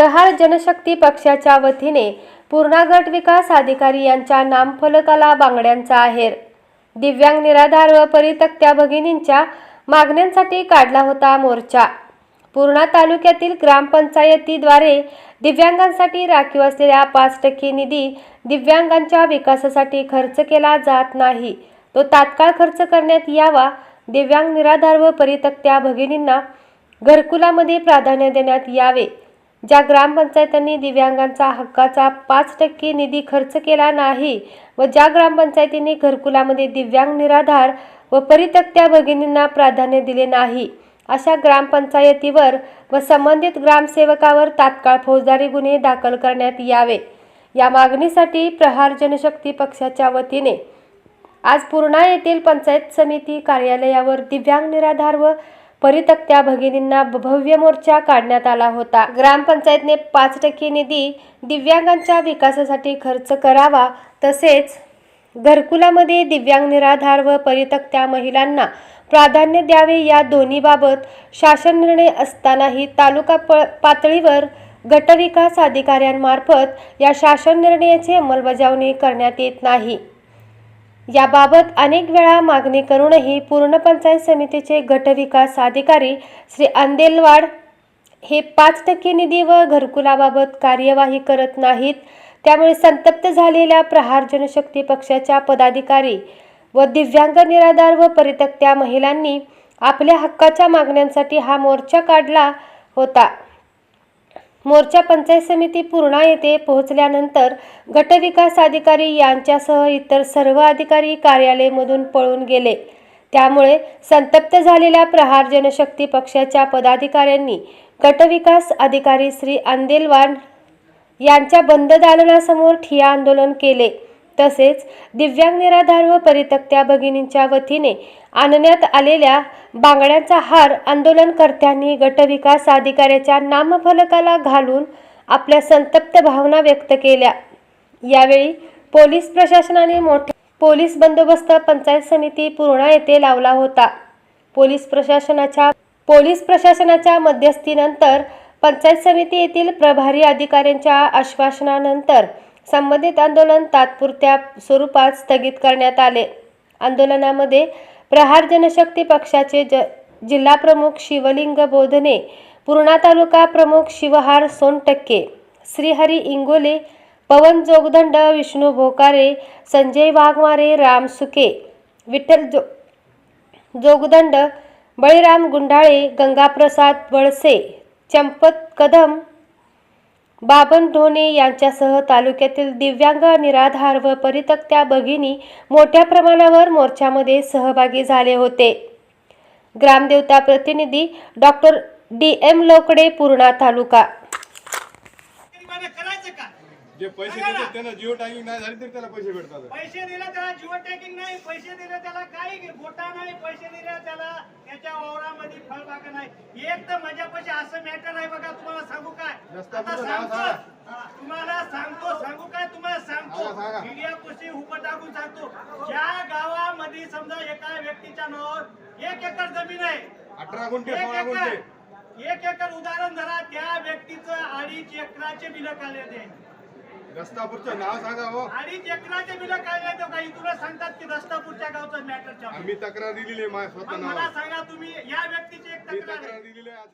प्रहार जनशक्ती पक्षाच्या वतीने पूर्णा गट विकास अधिकारी यांच्या नामफलकाला बांगड्यांचा आहेर. दिव्यांग निराधार व परितक्त्या भगिनींच्या मागण्यांसाठी काढला होता मोर्चा. पूर्णा तालुक्यातील ग्रामपंचायतीद्वारे दिव्यांगांसाठी राखीव असलेल्या पाच टक्के निधी दिव्यांगांच्या विकासासाठी खर्च केला जात नाही. तो तात्काळ खर्च करण्यात यावा दिव्यांग निराधार व परितक्त्या भगिनींना घरकुलामध्ये प्राधान्य देण्यात यावे. ज्या ग्रामपंचायतांनी दिव्यांगांचा हक्काचा पाच टक्के निधी खर्च केला नाही व ज्या ग्रामपंचायतींनी घरकुलामध्ये दिव्यांग निराधार व परितक्त्या भगिनींना प्राधान्य दिले नाही अशा ग्रामपंचायतीवर व संबंधित ग्रामसेवकावर तात्काळ फौजदारी गुन्हे दाखल करण्यात यावे. या मागणीसाठी प्रहार जनशक्ती पक्षाच्या वतीने आज पूर्णा येथील पंचायत समिती कार्यालयावर दिव्यांग निराधार व परितक्त्या भगिनींना भव्य मोर्चा काढण्यात आला होता. ग्रामपंचायतने पाच टक्के निधी दिव्यांगांच्या विकासासाठी खर्च करावा तसेच घरकुलामध्ये दिव्यांग निराधार व परितक्त्या महिलांना प्राधान्य द्यावे या दोन्हीबाबत शासन निर्णय असतानाही तालुका प पातळीवर गटविकास अधिकाऱ्यांमार्फत या शासन निर्णयाची अंमलबजावणी करण्यात येत नाही. याबाबत अनेक वेळा मागणी करूनही पूर्ण पंचायत समितीचे गटविकास अधिकारी श्री अंदेलवाड हे पाच टक्के निधी व घरकुलाबाबत कार्यवाही करत नाहीत. त्यामुळे संतप्त झालेल्या प्रहार जनशक्ती पक्षाच्या पदाधिकारी व दिव्यांग निराधार व परितक्त्या महिलांनी आपल्या हक्काच्या मागण्यांसाठी हा मोर्चा काढला होता. मोर्चा पंचायत समिती पूर्णा येथे पोहोचल्यानंतर गटविकास अधिकारी यांच्यासह इतर सर्व अधिकारी कार्यालयामधून पळून गेले. त्यामुळे संतप्त झालेल्या प्रहार जनशक्ती पक्षाच्या पदाधिकाऱ्यांनी गटविकास अधिकारी श्री आंदेलवान यांच्या बंद दालनासमोर ठिया आंदोलन केले. तसेच दिव्यांग निराधार व परितक्त्या भगिनींच्या वतीने आणण्यात आलेल्या बांगड्यांचा हार आंदोलनकर्त्यांनी गटविकास अधिकाऱ्याच्या नामफलकाला घालून आपल्या संतप्त भावना व्यक्त केल्या. यावेळी पोलीस प्रशासनाने मोठे पोलीस बंदोबस्त पंचायत समिती पूर्णा येथे लावला होता. पोलीस प्रशासनाच्या पोलीस प्रशासनाच्या मध्यस्थीनंतर पंचायत समिती येथील प्रभारी अधिकाऱ्यांच्या आश्वासनानंतर संबंधित आंदोलन तात्पुरत्या स्वरूपात स्थगित करण्यात आले. आंदोलनामध्ये प्रहार जनशक्ती पक्षाचे ज जिल्हाप्रमुख शिवलिंग बोधने पूर्णा तालुका प्रमुख शिवहार सोनटक्के श्रीहरी इंगोले पवन जोगदंड विष्णू भोकारे संजय वाघमारे राम सुके विठ्ठल जो जोगदंड बळीराम गुंडाळे गंगाप्रसाद वळसे चंपत कदम बाबन ढोणे यांच्यासह तालुक्यातील दिव्यांग निराधार व परितक्त्या भगिनी मोठ्या प्रमाणावर मोर्चामध्ये सहभागी झाले होते. ग्रामदेवता प्रतिनिधी doctor D M Lokade Purna taluka. करायचं का? जे पैसे देतात त्यांना जिओ टॅगिंग नाही झाली तरी त्याला पैसे भेटतात. पैसे दिले त्याला जिओ टॅगिंग नाही पैसे दिले त्याला काही गोटा नाही पैसे दिले त्याला त्याच्या वावरामध्ये फळबागा नाही. एक तर माझ्यापाशी असं मॅटर आहे बघा तुम्हाला सांगू काय? आता सांगतो. सांगा. तुम्हाला सांगतो सांगू काय? तुम्हाला सांगतो. सांगा, सांगा. मीडिया कुस्ती उभं टाकून सांगतो. ज्या गावामध्ये समजा एका व्यक्तीच्या नावावर एक एकर जमीन आहे. अठरा गुंठे एक सोळा गुंठे. एकर एक एकर उदाहरण धरा त्या व्यक्तीचं अडीच एकराचे बिल काढले ते रस्तापूरचं नाव सांगा हो. अडीच एकराचे बिल काढले तो काही तुला सांगतात की रस्तापूरच्या गावचं मॅटर आम्ही तक्रार दिलेली आहे माझ्या स्वतः मला नावावर. सांगा तुम्ही या व्यक्तीची एक मी तक्रार आहे. तक्रार दिलेली आहे आज.